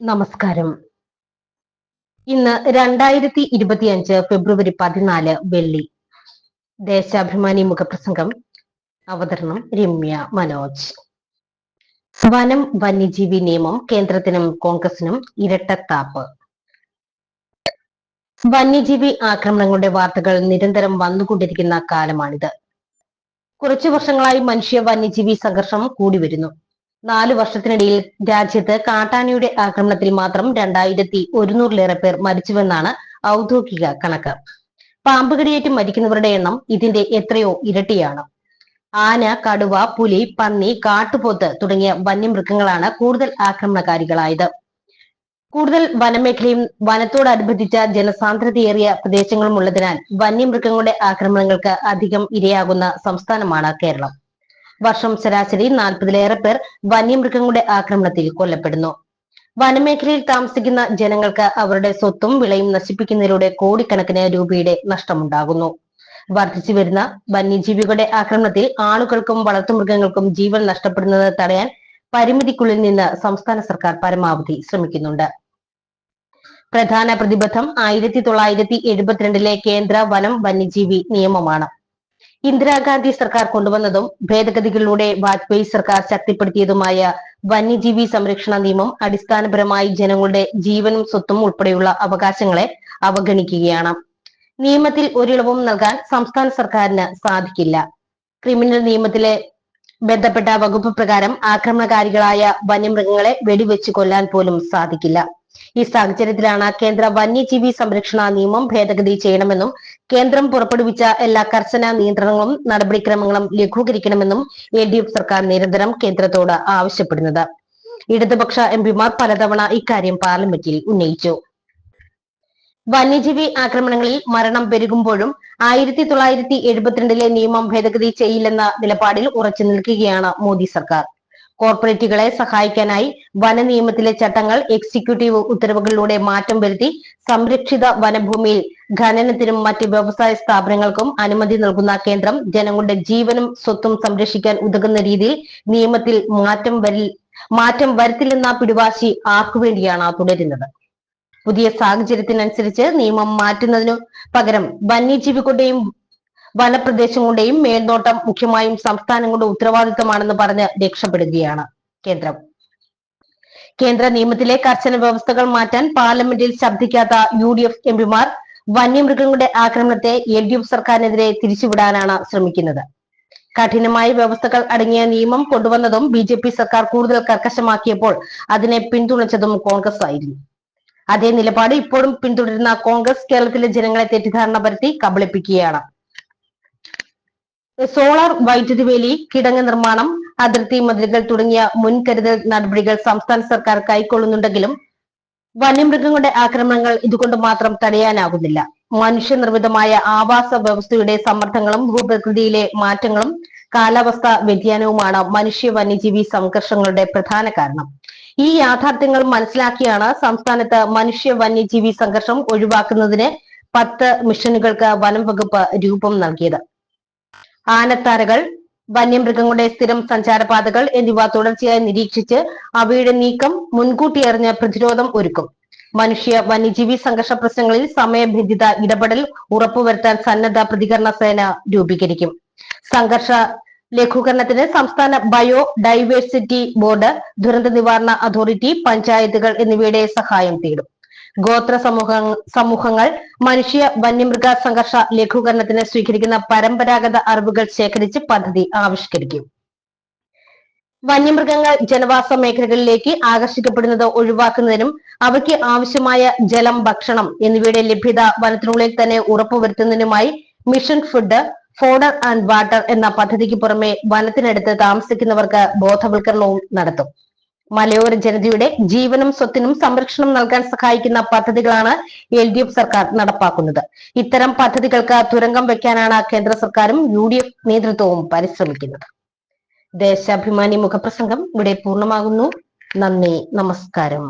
നമസ്കാരം. ഇന്ന് രണ്ടായിരത്തി ഇരുപത്തിയഞ്ച് ഫെബ്രുവരി പതിനാല് വെള്ളി. ദേശാഭിമാനി മുഖപ്രസംഗം. അവതരണം രമ്യ മനോജ്. വനം വന്യജീവി നിയമം കേന്ദ്രത്തിനും കോൺഗ്രസിനും ഇരട്ടത്താപ്പ്. വന്യജീവി ആക്രമണങ്ങളുടെ വാർത്തകൾ നിരന്തരം വന്നുകൊണ്ടിരിക്കുന്ന കാലമാണിത്. കുറച്ചു വർഷങ്ങളായി മനുഷ്യ വന്യജീവി സംഘർഷം കൂടി വരുന്നു നാലു വർഷത്തിനിടയിൽ രാജ്യത്ത് കാട്ടാനയുടെ ആക്രമണത്തിൽ മാത്രം രണ്ടായിരത്തി ഒരുന്നൂറിലേറെ പേർ മരിച്ചുവെന്നാണ് ഔദ്യോഗിക കണക്ക്. പാമ്പുകടിയേറ്റ് മരിക്കുന്നവരുടെ എണ്ണം ഇതിന്റെ എത്രയോ ഇരട്ടിയാണ്. ആന കടുവ പുലി പന്നി കാട്ടുപോത്ത് തുടങ്ങിയ വന്യമൃഗങ്ങളാണ് കൂടുതൽ ആക്രമണകാരികളായത്. കൂടുതൽ വനമേഖലയും വനത്തോടനുബന്ധിച്ച ജനസാന്ദ്രതയേറിയ പ്രദേശങ്ങളും ഉള്ളതിനാൽ വന്യമൃഗങ്ങളുടെ ആക്രമണങ്ങൾക്ക് അധികം ഇരയാകുന്ന സംസ്ഥാനമാണ് കേരളം. വർഷം ശരാശരി നാൽപ്പതിലേറെ പേർ വന്യമൃഗങ്ങളുടെ ആക്രമണത്തിൽ കൊല്ലപ്പെടുന്നു. വനമേഖലയിൽ താമസിക്കുന്ന ജനങ്ങൾക്ക് അവരുടെ സ്വത്തും വിളയും നശിപ്പിക്കുന്നതിലൂടെ കോടിക്കണക്കിന് രൂപയുടെ നഷ്ടമുണ്ടാകുന്നു. വർദ്ധിച്ചു വരുന്ന വന്യജീവികളുടെ ആക്രമണത്തിൽ ആളുകൾക്കും വളർത്തുമൃഗങ്ങൾക്കും ജീവൻ നഷ്ടപ്പെടുന്നത് തടയാൻ പരിമിതിക്കുള്ളിൽ നിന്ന് സംസ്ഥാന സർക്കാർ പരമാവധി ശ്രമിക്കുന്നുണ്ട്. പ്രധാന പ്രതിബദ്ധം ആയിരത്തി തൊള്ളായിരത്തി എഴുപത്തിരണ്ടിലെ കേന്ദ്ര വനം വന്യജീവി നിയമമാണ്. ഇന്ദിരാഗാന്ധി സർക്കാർ കൊണ്ടുവന്നതും ഭേദഗതികളിലൂടെ വാജ്പേയി സർക്കാർ ശക്തിപ്പെടുത്തിയതുമായ വന്യജീവി സംരക്ഷണ നിയമം അടിസ്ഥാനപരമായി ജനങ്ങളുടെ ജീവനും സ്വത്തും ഉൾപ്പെടെയുള്ള അവകാശങ്ങളെ അവഗണിക്കുകയാണ്. നിയമത്തിൽ ഒരിളവും നൽകാൻ സംസ്ഥാന സർക്കാരിന് സാധിക്കില്ല. ക്രിമിനൽ നിയമത്തിലെ ബന്ധപ്പെട്ട വകുപ്പ് പ്രകാരം ആക്രമണകാരികളായ വന്യമൃഗങ്ങളെ വെടിവെച്ച് കൊല്ലാൻ പോലും സാധിക്കില്ല. ഈ സാഹചര്യത്തിലാണ് കേന്ദ്ര വന്യജീവി സംരക്ഷണ നിയമം ഭേദഗതി ചെയ്യണമെന്നും കേന്ദ്രം പുറപ്പെടുവിച്ച എല്ലാ കർശന നിയന്ത്രണങ്ങളും നടപടിക്രമങ്ങളും ലഘൂകരിക്കണമെന്നും എൽ ഡി എഫ് സർക്കാർ നിരന്തരം കേന്ദ്രത്തോട് ആവശ്യപ്പെടുന്നത്. ഇടതുപക്ഷ എംപിമാർ പലതവണ ഇക്കാര്യം പാർലമെന്റിൽ ഉന്നയിച്ചു. വന്യജീവി ആക്രമണങ്ങളിൽ മരണം പെരുകുമ്പോഴും ആയിരത്തി തൊള്ളായിരത്തി എഴുപത്തിരണ്ടിലെ നിയമം ഭേദഗതി ചെയ്യില്ലെന്ന നിലപാടിൽ ഉറച്ചു നിൽക്കുകയാണ് മോദി സർക്കാർ. കോർപ്പറേറ്റുകളെ സഹായിക്കാനായി വന നിയമത്തിലെ ചട്ടങ്ങൾ എക്സിക്യൂട്ടീവ് ഉത്തരവുകളിലൂടെ മാറ്റം വരുത്തി സംരക്ഷിത വനഭൂമിയിൽ ഖനനത്തിനും മറ്റ് വ്യവസായ സ്ഥാപനങ്ങൾക്കും അനുമതി നൽകുന്ന കേന്ദ്രം ജനങ്ങളുടെ ജീവനും സ്വത്തും സംരക്ഷിക്കാൻ ഉതകുന്ന രീതിയിൽ നിയമത്തിൽ മാറ്റം വരി മാറ്റം വരുത്തില്ലെന്ന പിടിവാശി ആർക്കുവേണ്ടിയാണ് തുടരുന്നത്? പുതിയ സാഹചര്യത്തിനനുസരിച്ച് നിയമം മാറ്റുന്നതിനു പകരം വന്യജീവികളുടെയും വനപ്രദേശങ്ങളുടെയും മേൽനോട്ടം മുഖ്യമായും സംസ്ഥാനങ്ങളുടെ ഉത്തരവാദിത്തമാണെന്ന് പറഞ്ഞ് രക്ഷപ്പെടുകയാണ് കേന്ദ്രം. കേന്ദ്ര നിയമത്തിലെ കർശന വ്യവസ്ഥകൾ മാറ്റാൻ പാർലമെന്റിൽ ശബ്ദിക്കാത്ത യു ഡി എഫ് എംപിമാർ വന്യമൃഗങ്ങളുടെ ആക്രമണത്തെ എൽ ഡി എഫ് സർക്കാരിനെതിരെ തിരിച്ചുവിടാനാണ് ശ്രമിക്കുന്നത്. കഠിനമായ വ്യവസ്ഥകൾ അടങ്ങിയ നിയമം കൊണ്ടുവന്നതും ബി ജെ പി സർക്കാർ കൂടുതൽ കർക്കശമാക്കിയപ്പോൾ അതിനെ പിന്തുണച്ചതും കോൺഗ്രസ് ആയിരുന്നു. അതേ നിലപാട് ഇപ്പോഴും പിന്തുടരുന്ന കോൺഗ്രസ് കേരളത്തിലെ ജനങ്ങളെ തെറ്റിദ്ധാരണ പരത്തി കബളിപ്പിക്കുകയാണ്. സോളാർ വൈദ്യുതി വേലി കിടങ്ങ് നിർമ്മാണം അതിർത്തി മതിലുകൾ തുടങ്ങിയ മുൻകരുതൽ നടപടികൾ സംസ്ഥാന സർക്കാർ കൈക്കൊള്ളുന്നുണ്ടെങ്കിലും വന്യമൃഗങ്ങളുടെ ആക്രമണങ്ങൾ ഇതുകൊണ്ട് മാത്രം തടയാനാകുന്നില്ല. മനുഷ്യനിർമ്മിതമായ ആവാസ വ്യവസ്ഥയുടെ സമ്മർദ്ദങ്ങളും ഭൂപ്രകൃതിയിലെ മാറ്റങ്ങളും കാലാവസ്ഥാ വ്യതിയാനവുമാണ് മനുഷ്യ വന്യജീവി സംഘർഷങ്ങളുടെ പ്രധാന കാരണം. ഈ യാഥാർത്ഥ്യങ്ങൾ മനസ്സിലാക്കിയാണ് സംസ്ഥാനത്ത് മനുഷ്യ വന്യജീവി സംഘർഷം ഒഴിവാക്കുന്നതിന് പത്ത് മിഷനുകൾക്ക് വനം വകുപ്പ് രൂപം നൽകിയത്. ആനത്താരകൾ വന്യമൃഗങ്ങളുടെ സ്ഥിരം സഞ്ചാരപാതകൾ എന്നിവ തുടർച്ചയായി നിരീക്ഷിച്ച് അവയുടെ നീക്കം മുൻകൂട്ടി അറിഞ്ഞ് പ്രതിരോധം ഒരുക്കും. മനുഷ്യ വന്യജീവി സംഘർഷ പ്രശ്നങ്ങളിൽ സമയബന്ധിത ഇടപെടൽ ഉറപ്പുവരുത്താൻ സന്നദ്ധ പ്രതികരണ സേന രൂപീകരിക്കും. സംഘർഷ ലഘൂകരണത്തിന് സംസ്ഥാന ബയോ ഡൈവേഴ്സിറ്റി ബോർഡ് ദുരന്ത നിവാരണ അതോറിറ്റി പഞ്ചായത്തുകൾ എന്നിവയുടെ സഹായം തേടും. ഗോത്ര സമൂഹ സമൂഹങ്ങൾ മനുഷ്യ വന്യമൃഗ സംഘർഷ ലഘൂകരണത്തിന് സ്വീകരിക്കുന്ന പരമ്പരാഗത അറിവുകൾ ശേഖരിച്ച് പദ്ധതി ആവിഷ്കരിക്കും. വന്യമൃഗങ്ങൾ ജനവാസ മേഖലകളിലേക്ക് ആകർഷിക്കപ്പെടുന്നത് ഒഴിവാക്കുന്നതിനും അവയ്ക്ക് ആവശ്യമായ ജലം ഭക്ഷണം എന്നിവയുടെ ലഭ്യത വനത്തിനുള്ളിൽ തന്നെ ഉറപ്പുവരുത്തുന്നതിനുമായി mission food fodder and water എന്ന പദ്ധതിക്ക് പുറമെ വനത്തിനടുത്ത് താമസിക്കുന്നവർക്ക് ബോധവൽക്കരണവും നടത്തും. മലയോര ജനതയുടെ ജീവനും സ്വത്തിനും സംരക്ഷണം നൽകാൻ സഹായിക്കുന്ന പദ്ധതികളാണ് എൽ ഡി എഫ് സർക്കാർ നടപ്പാക്കുന്നത്. ഇത്തരം പദ്ധതികൾക്ക് തുരങ്കം വെക്കാനാണ് കേന്ദ്ര സർക്കാരും യു ഡി എഫ് നേതൃത്വവും പരിശ്രമിക്കുന്നത്. ദേശാഭിമാനി മുഖപ്രസംഗം ഇവിടെ പൂർണമാകുന്നു. നന്ദി നമസ്കാരം.